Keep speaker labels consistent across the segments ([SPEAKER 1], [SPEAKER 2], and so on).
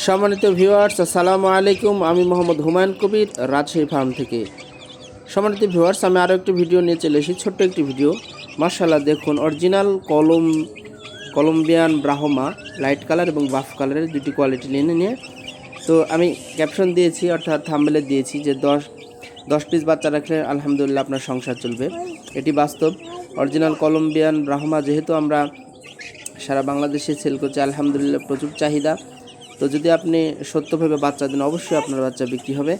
[SPEAKER 1] সম্মানিত ভিউয়ার্স, আসসালামু আলাইকুম। আমি মোহাম্মদ হুমায়ুন কবির, রাজশাহী ফার্ম থেকে। সম্মানিত ভিউয়ার্স, আমি আরও একটি ভিডিও নিয়ে চলে এসেছি, ছোট্ট একটি ভিডিও। মার্শাল্লাহ দেখুন, অরিজিনাল কলম, কলম্বিয়ান ব্রাহ্মা, লাইট কালার এবং বাফ কালারের দুটি কোয়ালিটি নিয়ে নিয়ে। তো আমি ক্যাপশন দিয়েছি, অর্থাৎ থাম্বেলে দিয়েছি যে দশ দশ পিস বাচ্চা রাখলে আলহামদুলিল্লাহ আপনার সংসার চলবে। এটি বাস্তব। অরিজিনাল কলম্বিয়ান ব্রাহ্মা, যেহেতু আমরা সারা বাংলাদেশে সেল করছে, আলহামদুলিল্লাহ প্রচুর চাহিদা। তো যদি আপনি সত্যভাবে বাচ্চা দেন, অবশ্যই আপনার বাচ্চা বিক্রি হবে।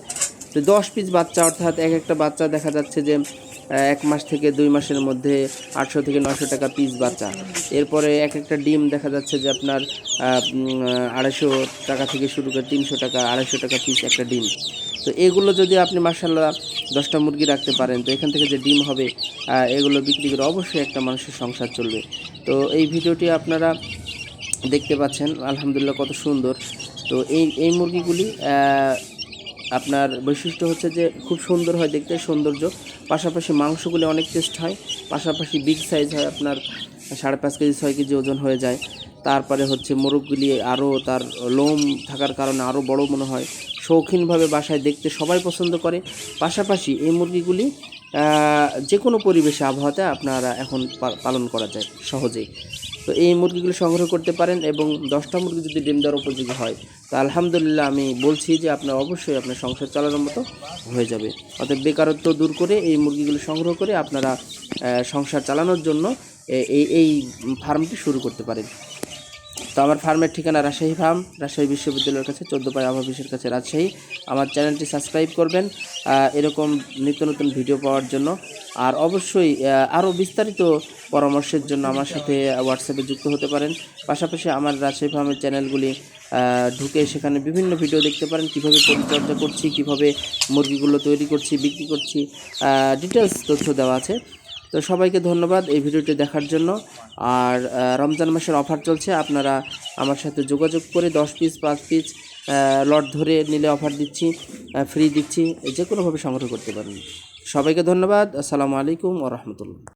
[SPEAKER 1] তো দশ পিস বাচ্চা, অর্থাৎ এক একটা বাচ্চা দেখা যাচ্ছে যে এক মাস থেকে দুই মাসের মধ্যে আটশো থেকে নশো টাকা পিস বাচ্চা। এরপরে এক একটা ডিম দেখা যাচ্ছে যে আপনার আড়াইশো টাকা থেকে শুরু করে তিনশো টাকা, আড়াইশো টাকা পিস একটা ডিম। তো এগুলো যদি আপনি মার্শাল্লাহ দশটা মুরগি রাখতে পারেন, তো এখান থেকে যে ডিম হবে এগুলো বিক্রি করে অবশ্যই একটা মানুষের সংসার চলবে। তো এই ভিডিওটি আপনারা দেখতে পাচ্ছেন, আলহামদুলিল্লাহ কত সুন্দর। তো এই এই মুরগিগুলি আপনার বৈশিষ্ট্য হচ্ছে যে খুব সুন্দর হয় দেখতে, সৌন্দর্য। পাশাপাশি মাংসগুলি অনেক টেস্ট হয়, পাশাপাশি বিগ সাইজ হয়, আপনার সাড়ে পাঁচ কেজি, ছয় কেজি ওজন হয়ে যায়। তারপরে হচ্ছে মোরগগুলি আরও তার লোম থাকার কারণে আরও বড় মনে হয়। শৌখিনভাবে বাসায় দেখতে সবাই পছন্দ করে। পাশাপাশি এই মুরগিগুলি যে কোনো পরিবেশে, আবহাওয়াতে আপনারা এখন পালন করা যায় সহজেই। তো এই মুরগিগুলো সংগ্রহ করতে পারেন এবং দশটা মুরগি যদি ডিম দেওয়ার উপযোগী হয়, তা আলহামদুলিল্লাহ আমি বলছি যে আপনার অবশ্যই আপনার সংসার চালানোর মতো হয়ে যাবে। অর্থাৎ বেকারত্ব দূর করে এই মুরগিগুলো সংগ্রহ করে আপনারা সংসার চালানোর জন্য এই এই ফার্মটি শুরু করতে পারেন। তো আমার ফার্মের ঠিকানা রাজশাহী ফার্ম, রাজশাহী বিশ্ববিদ্যালয়ের কাছে চোদ্দ পায় অফিসের কাছে রাজশাহী। আমার চ্যানেলটি সাবস্ক্রাইব করবেন এরকম নিত্য নতুন ভিডিও পাওয়ার জন্য। আর অবশ্যই আরও বিস্তারিত পরামর্শের জন্য আমার সাথে হোয়াটসঅ্যাপে যুক্ত হতে পারেন। পাশাপাশি আমার রাজশাহী ফার্মের চ্যানেলগুলি ঢুকে সেখানে বিভিন্ন ভিডিও দেখতে পারেন। কীভাবে পরিচর্যা করছি, কীভাবে মুরগিগুলো তৈরি করছি, বিক্রি করছি ডিটেলস তথ্য দেওয়া আছে। তো সবাইকে ধন্যবাদ এই ভিডিওটি দেখার জন্য। আর রমজান মাসের অফার চলছে, আপনারা আমার সাথে যোগাযোগ করে দশ পিস, পাঁচ পিস লট ধরে নিলে অফার দিচ্ছি ফ্রি দিচ্ছি যে কোনোভাবে সংগ্রহ করতে পারেন। সবাইকে ধন্যবাদ, আসসালামু আলাইকুম ও রহমতুল্লাহ।